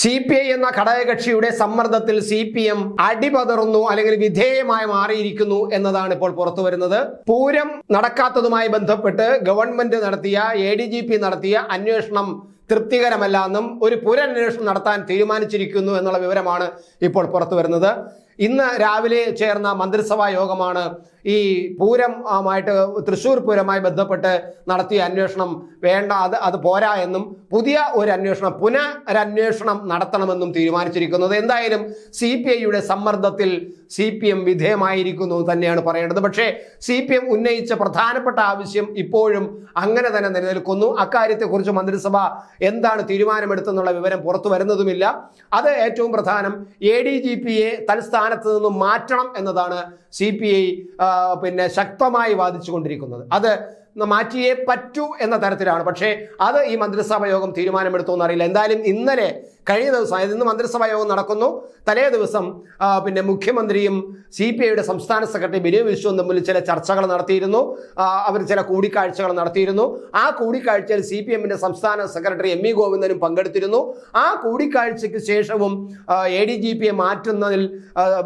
C P I എന്ന ഘടകകക്ഷിയുടെ സമ്മർദ്ദത്തിൽ C P M അടിപതറുന്നു അല്ലെങ്കിൽ വിധേയമായി മാറിയിരിക്കുന്നു എന്നതാണ് ഇപ്പോൾ പുറത്തു വരുന്നത്. പൂരം നടക്കാത്തതുമായി ബന്ധപ്പെട്ട് ഗവൺമെന്റ് നടത്തിയ എ നടത്തിയ അന്വേഷണം തൃപ്തികരമല്ല എന്നും ഒരു പുനരന്വേഷണം നടത്താൻ തീരുമാനിച്ചിരിക്കുന്നു എന്നുള്ള വിവരമാണ് ഇപ്പോൾ പുറത്തു വരുന്നത്. ഇന്ന് രാവിലെ ചേർന്ന മന്ത്രിസഭാ യോഗമാണ് ഈ പൂരം ആയിട്ട് തൃശ്ശൂർ പൂരമായി ബന്ധപ്പെട്ട് നടത്തിയ അന്വേഷണം വേണ്ട അത് അത് പോരാ എന്നും പുതിയ ഒരു അന്വേഷണം പുനരന്വേഷണം നടത്തണമെന്നും തീരുമാനിച്ചിരിക്കുന്നത്. എന്തായാലും സി പി ഐയുടെ സമ്മർദ്ദത്തിൽ സി പി എം വിധേയമായിരിക്കുന്നു തന്നെയാണ് പറയേണ്ടത്. പക്ഷേ സി പി എം ഉന്നയിച്ച പ്രധാനപ്പെട്ട ആവശ്യം ഇപ്പോഴും അങ്ങനെ തന്നെ നിലനിൽക്കുന്നു. അക്കാര്യത്തെക്കുറിച്ച് മന്ത്രിസഭ എന്താണ് തീരുമാനമെടുത്തെന്നുള്ള വിവരം പുറത്തു വരുന്നതുമില്ല. അത് ഏറ്റവും പ്രധാനം എ ഡി ജി പിയെ തൽസ്ഥാനത്ത് നിന്നും മാറ്റണം എന്നതാണ് സി പി ഐ പിന്നെ ശക്തമായി വാദിച്ചുകൊണ്ടിരിക്കുന്നത്. അത് മാറ്റിയേ പറ്റൂ എന്ന തരത്തിലാണ്. പക്ഷേ അത് ഈ മന്ത്രിസഭാ യോഗം തീരുമാനമെടുത്തു എന്നറിയില്ല എന്തായാലും ഇന്നലെ കഴിഞ്ഞ ദിവസം അതായത് ഇന്ന് മന്ത്രിസഭാ യോഗം നടക്കുന്നു. തലേ ദിവസം പിന്നെ മുഖ്യമന്ത്രിയും സി പി ഐയുടെ സംസ്ഥാന സെക്രട്ടറി ബിനു വിശ്വം തമ്മിൽ ചില ചർച്ചകൾ നടത്തിയിരുന്നു. അവർ ചില കൂടിക്കാഴ്ചകൾ നടത്തിയിരുന്നു. ആ കൂടിക്കാഴ്ചയിൽ സി പി എമ്മിന്റെ സംസ്ഥാന സെക്രട്ടറി എം ഇ ഗോവിന്ദനും പങ്കെടുത്തിരുന്നു. ആ കൂടിക്കാഴ്ചയ്ക്ക് ശേഷവും എ ഡി ജി പിയെ മാറ്റുന്നതിൽ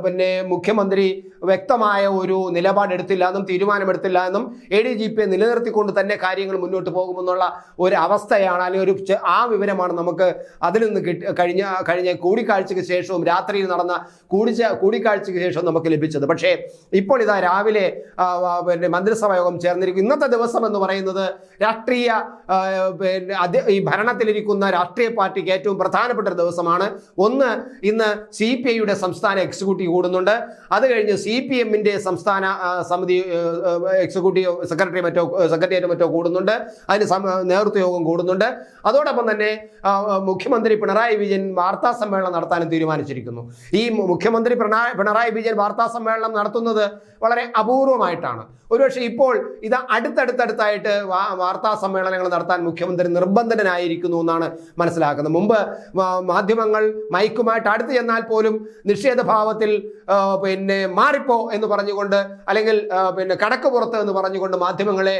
പിന്നെ മുഖ്യമന്ത്രി വ്യക്തമായ ഒരു നിലപാടെടുത്തില്ല എന്നും തീരുമാനമെടുത്തില്ല എന്നും എ ഡി ജി പിയെ നിലനിർത്തിക്കൊണ്ട് തന്നെ കാര്യങ്ങൾ മുന്നോട്ട് പോകുമെന്നുള്ള ഒരു അവസ്ഥയാണ് അല്ലെങ്കിൽ ഒരു ആ വിവരമാണ് നമുക്ക് അതിൽ നിന്ന് കിട്ടി കഴിഞ്ഞ കഴിഞ്ഞ കൂടിക്കാഴ്ചയ്ക്ക് ശേഷവും രാത്രിയിൽ നടന്ന കൂടിച്ച കൂടിക്കാഴ്ചയ്ക്ക് ശേഷവും നമുക്ക് ലഭിച്ചത്. പക്ഷേ ഇപ്പോൾ ഇതാ രാവിലെ പിന്നെ മന്ത്രിസഭാ യോഗം ചേർന്നിരിക്കും ഇന്നത്തെ ദിവസം എന്ന് പറയുന്നത് രാഷ്ട്രീയ പിന്നെ ഈ ഭരണത്തിലിരിക്കുന്ന രാഷ്ട്രീയ പാർട്ടിക്ക് ഏറ്റവും പ്രധാനപ്പെട്ട ഒരു ദിവസമാണ്. ഒന്ന് ഇന്ന് സി പി ഐയുടെ സംസ്ഥാന എക്സിക്യൂട്ടീവ് കൂടുന്നുണ്ട്. അത് കഴിഞ്ഞ് സി പി എമ്മിന്റെ സംസ്ഥാന സമിതി എക്സിക്യൂട്ടീവ് സെക്രട്ടറി മറ്റോ സെക്രട്ടേറിയറ്റ് മറ്റോ കൂടുന്നുണ്ട്. അതിന് നേതൃത്വ യോഗം കൂടുന്നുണ്ട്. അതോടൊപ്പം തന്നെ മുഖ്യമന്ത്രി പിണറായി വിജയൻ വാർത്താ സമ്മേളനം നടത്താനും തീരുമാനിച്ചിരിക്കുന്നു. ഈ മുഖ്യമന്ത്രി പിണറായി വിജയൻ വാർത്താ സമ്മേളനം നടത്തുന്നത് വളരെ അപൂർവമായിട്ടാണ്. ഒരുപക്ഷെ ഇപ്പോൾ ഇത് അടുത്തടുത്തടുത്തായിട്ട് വാർത്താ സമ്മേളനങ്ങൾ നടത്താൻ മുഖ്യമന്ത്രി നിർബന്ധനായിരിക്കുന്നു എന്നാണ് മനസ്സിലാക്കുന്നത്. മുമ്പ് മാധ്യമങ്ങൾ മൈക്കുമായിട്ട് അടുത്ത് ചെന്നാൽ പോലും നിഷേധഭാവത്തിൽ പിന്നെ മാറിപ്പോ എന്ന് പറഞ്ഞുകൊണ്ട് അല്ലെങ്കിൽ പിന്നെ കടക്ക് പുറത്ത് എന്ന് പറഞ്ഞുകൊണ്ട് മാധ്യമങ്ങളെ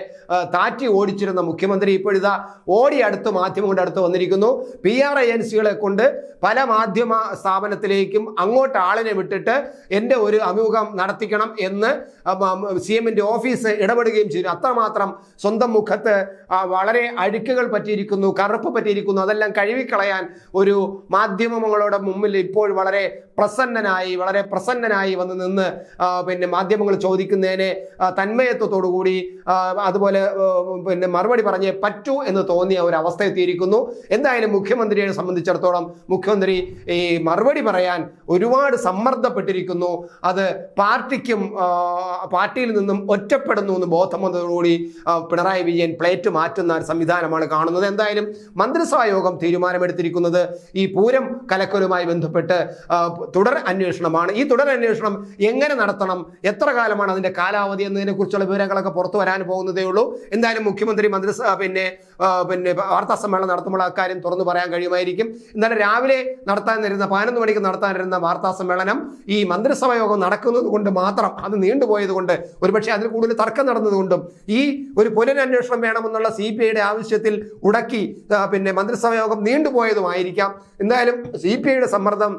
താറ്റി ഓടിച്ചിരുന്ന മുഖ്യമന്ത്രി ഇപ്പോഴിതാ ഓടി അടുത്ത് മാധ്യമങ്ങളുടെ അടുത്ത് വന്നിരിക്കുന്നു. പി ആർ ഏജൻസികളെ പല മാധ്യമ സ്ഥാപനത്തിലേക്കും അങ്ങോട്ട് ആളിനെ വിട്ടിട്ട് എന്റെ ഒരു അഭിമുഖം നടത്തിക്കണം എന്ന് സി എമ്മിന്റെ ഓഫീസ് ഇടപെടുകയും ചെയ്തു. അത്രമാത്രം സ്വന്തം മുഖത്ത് വളരെ അഴുക്കുകൾ പറ്റിയിരിക്കുന്നു കറുപ്പ് പറ്റിയിരിക്കുന്നു. അതെല്ലാം കഴുകിക്കളയാൻ ഒരു മാധ്യമങ്ങളുടെ മുമ്പിൽ ഇപ്പോൾ വളരെ പ്രസന്നനായി വളരെ പ്രസന്നനായി വന്ന് നിന്ന് പിന്നെ മാധ്യമങ്ങൾ ചോദിക്കുന്നതിനെ തന്മയത്വത്തോടുകൂടി അതുപോലെ പിന്നെ മറുപടി പറഞ്ഞേ പറ്റൂ എന്ന് തോന്നിയ ഒരു അവസ്ഥ എത്തിയിരിക്കുന്നു. എന്തായാലും മുഖ്യമന്ത്രിയെ സംബന്ധിച്ചിടത്തോളം മുഖ്യമന്ത്രി ഈ മറുപടി പറയാൻ ഒരുപാട് സമ്മർദ്ദപ്പെട്ടിരിക്കുന്നു. അത് പാർട്ടിക്കും പാർട്ടിയിൽ നിന്നും ഒറ്റപ്പെടുന്നു എന്ന് ബോധം വന്നതോടുകൂടി പിണറായി വിജയൻ പ്ലേറ്റ് മാറ്റുന്ന ഒരു സംവിധാനമാണ് കാണുന്നത്. എന്തായാലും മന്ത്രിസഭാ യോഗം തീരുമാനമെടുത്തിരിക്കുന്നത് ഈ പൂരം കലക്കലുമായി ബന്ധപ്പെട്ട് തുടർ അന്വേഷണമാണ്. ഈ തുടർ അന്വേഷണം എങ്ങനെ നടത്തണം എത്ര കാലമാണ് അതിന്റെ കാലാവധി എന്നതിനെ കുറിച്ചുള്ള വിവരങ്ങളൊക്കെ പുറത്തു വരാൻ പോകുന്നതേ ഉള്ളൂ. എന്തായാലും മുഖ്യമന്ത്രി മന്ത്രിസഭ പിന്നെ പിന്നെ വാർത്താ സമ്മേളനം നടത്തുമ്പോൾ അക്കാര്യം തുറന്നു പറയാൻ കഴിയുമായിരിക്കും. എന്നാലും രാവിലെ നടത്താനിരുന്ന പതിനൊന്ന് മണിക്ക് നടത്താനിരുന്ന വാർത്താ സമ്മേളനം ഈ മന്ത്രിസഭാ യോഗം നടക്കുന്നത് കൊണ്ട് മാത്രം അത് നീണ്ടുപോയത് കൊണ്ട് ഒരുപക്ഷെ അതിൽ കൂടുതൽ തർക്കം നടന്നതുകൊണ്ടും ഈ ഒരു പുനരന്വേഷണം വേണമെന്നുള്ള സി പി ഐയുടെ ആവശ്യത്തിൽ ഉടക്കി പിന്നെ മന്ത്രിസഭാ യോഗം നീണ്ടുപോയതുമായിരിക്കാം. എന്തായാലും സി പി ഐയുടെ സമ്മർദ്ദം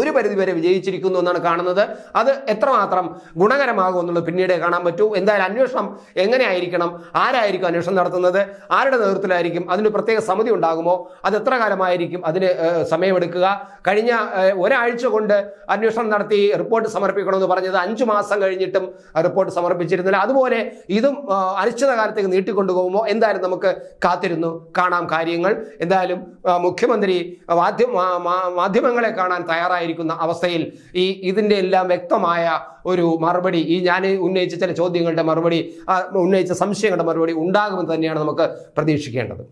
ഒരു പരിധിവരെ വിജയിച്ചിരിക്കുന്നു എന്നാണ് കാണുന്നത്. അത് എത്രമാത്രം ഗുണകരമാകും എന്നുള്ളത് പിന്നീട് കാണാൻ പറ്റൂ. എന്തായാലും അന്വേഷണം എങ്ങനെയായിരിക്കണം? ആരായിരിക്കും അന്വേഷണം നടത്തുന്നത്? ആരുടെ നേതൃത്വത്തിലായിരിക്കും? അതിന് പ്രത്യേക സമിതി ഉണ്ടാകുമോ? അത് എത്ര കാലമായിരിക്കും അതിന് സമയമെടുക്കുക? കഴിഞ്ഞ ഒരാഴ്ച കൊണ്ട് അന്വേഷണം നടത്തി റിപ്പോർട്ട് സമർപ്പിക്കണമെന്ന് പറഞ്ഞത് അഞ്ചു മാസം കഴിഞ്ഞിട്ടും റിപ്പോർട്ട് സമർപ്പിച്ചിരുന്നില്ല. അതുപോലെ ഇതും അനിശ്ചിതകാലത്തേക്ക് നീട്ടിക്കൊണ്ടുപോകുമോ? എന്തായാലും നമുക്ക് കാത്തിരുന്നു കാണാം കാര്യങ്ങൾ. എന്തായാലും മുഖ്യമന്ത്രി മാധ്യമ മാധ്യമങ്ങളെ കാണാൻ തയ്യാറായിരിക്കുന്ന അവസ്ഥയിൽ ഈ ഇതിന്റെ എല്ലാം വ്യക്തമായ ഒരു മറുപടി ഈ ഞാൻ ഉന്നയിച്ച ചില ചോദ്യങ്ങളുടെ മറുപടി ഉന്നയിച്ച സംശയങ്ങളുടെ മറുപടി ഉണ്ടാകുമെന്ന് തന്നെയാണ് നമുക്ക് പ്രതീക്ഷിക്കേണ്ടത്.